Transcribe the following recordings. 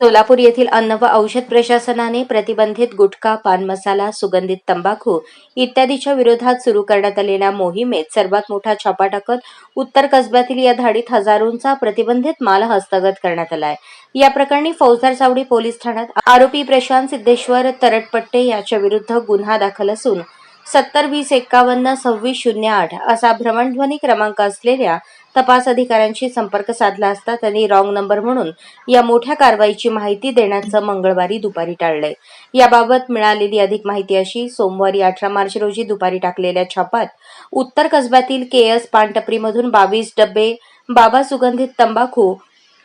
सोलापूर येथील अन्न व औषध प्रशासनाने प्रतिबंधित गुटखा पान मसाला सुगंधित तंबाखू इत्यादीच्या विरोधात सुरू करण्यात आलेल्या मोहिमेत सर्वात मोठा छापा टाकत उत्तर कसब्यातील या धाडीत हजारोंचा प्रतिबंधित माल हस्तगत करण्यात आलाय. या प्रकरणी फौजदार चावडी पोलीस ठाण्यात आरोपी प्रशांत सिद्धेश्वर तरटपट्टे याच्या विरुद्ध गुन्हा दाखल असून सत्तर वीस एक्कावन्न सव्वीस शून्य आठ असा भ्रमणध्वनी क्रमांक असलेल्या तपास अधिकाऱ्यांशी संपर्क साधला असता त्यांनी रॉंग नंबर म्हणून या मोठ्या कारवाईची माहिती देण्याचं मंगळवारी दुपारी टाळलंय याबाबत मिळालेली अधिक माहिती अशी सोमवारी अठरा मार्च रोजी दुपारी टाकलेल्या छापात उत्तर कसब्यातील केएस पानटपरीमधून बावीस डबे बाबा सुगंधित तंबाखू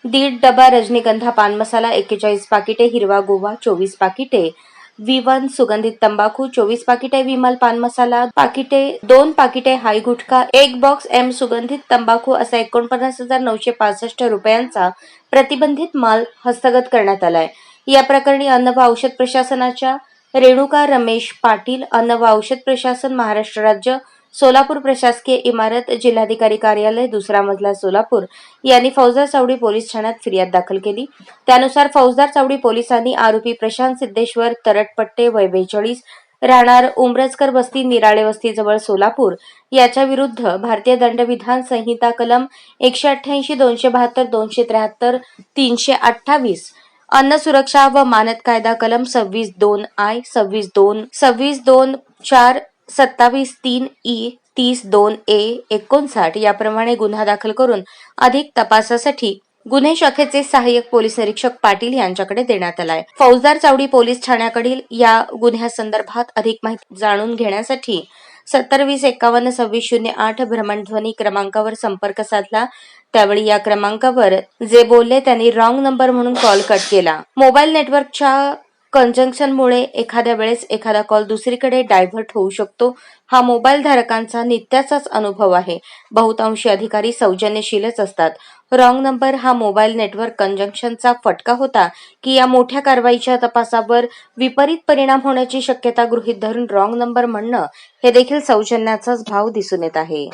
दीड डबा रजनीगंधा पान मसाला एक्केचाळीस पाकिटे हिरवा गोवा चोवीस पाकिटे विवन सुगंधित तंबाखू चोवीस पाकिटे विमल पान मसाला पाकिटे दोन पाकिटे हाय गुटखा एक बॉक्स एम सुगंधित तंबाखू असा एकोणपन्नास हजार नऊशे पासष्ट रुपयांचा प्रतिबंधित माल हस्तगत करण्यात आलाय. या प्रकरणी अन्न व औषध प्रशासनाच्या रेणुका रमेश पाटील अन्न व औषध प्रशासन महाराष्ट्र राज्य सोलापूर प्रशासकीय इमारत जिल्हाधिकारी कार्यालय दुसरा मजला सोलापूर. यांनी फौजदार चावडी पोलीस ठाण्यात फिर्याद दाखल केली. त्यानुसार फौजदार चावडी पोलिसांनी आरोपी प्रशांत सिद्धेश्वर तरटपट्टे वय बेचाळीस राहणार उमरजकर वस्ती निराळे वस्तीजवळ सोलापूर याच्या विरुद्ध भारतीय दंडविधान संहिता कलम एकशे अठ्ठ्याऐंशी दोनशे बहात्तर दोनशे त्र्याहत्तर तीनशे अठ्ठावीस अन्न सुरक्षा व मानद कायदा कलम सव्वीस दोन आय सव्वीस दोन सव्वीस दोन चार सत्तावीस तीन ई तीस दोन ए एकोणसाठ याप्रमाणे गुन्हा दाखल करून अधिक तपासासाठी गुन्हे शाखेचे सहाय्यक पोलीस निरीक्षक पाटील यांच्याकडे देण्यात आलाय. फौजदार चावडी पोलीस ठाण्याकडील या गुन्ह्यासंदर्भात अधिक माहिती जाणून घेण्यासाठी सत्तर वीस एकावन्न सव्वीस शून्य आठ भ्रमणध्वनी क्रमांकावर संपर्क साधला. त्यावेळी या क्रमांकावर जे बोलले त्यांनी रॉंग नंबर म्हणून कॉल कट केला. मोबाईल नेटवर्कच्या कंजंक्शनमुळे एखाद्या वेळेस एखादा कॉल दुसरीकडे डायव्हर्ट होऊ शकतो. हा मोबाईल धारकांचा नित्याचाच अनुभव आहे. बहुतांशी अधिकारी सौजन्यशीलच असतात. रॉंग नंबर हा मोबाईल नेटवर्क कंजंक्शनचा फटका होता की या मोठ्या कारवाईच्या तपासावर विपरीत परिणाम होण्याची शक्यता गृहीत धरून रॉंग नंबर म्हणणं हे देखील सौजन्याचाच भाव दिसून येत आहे.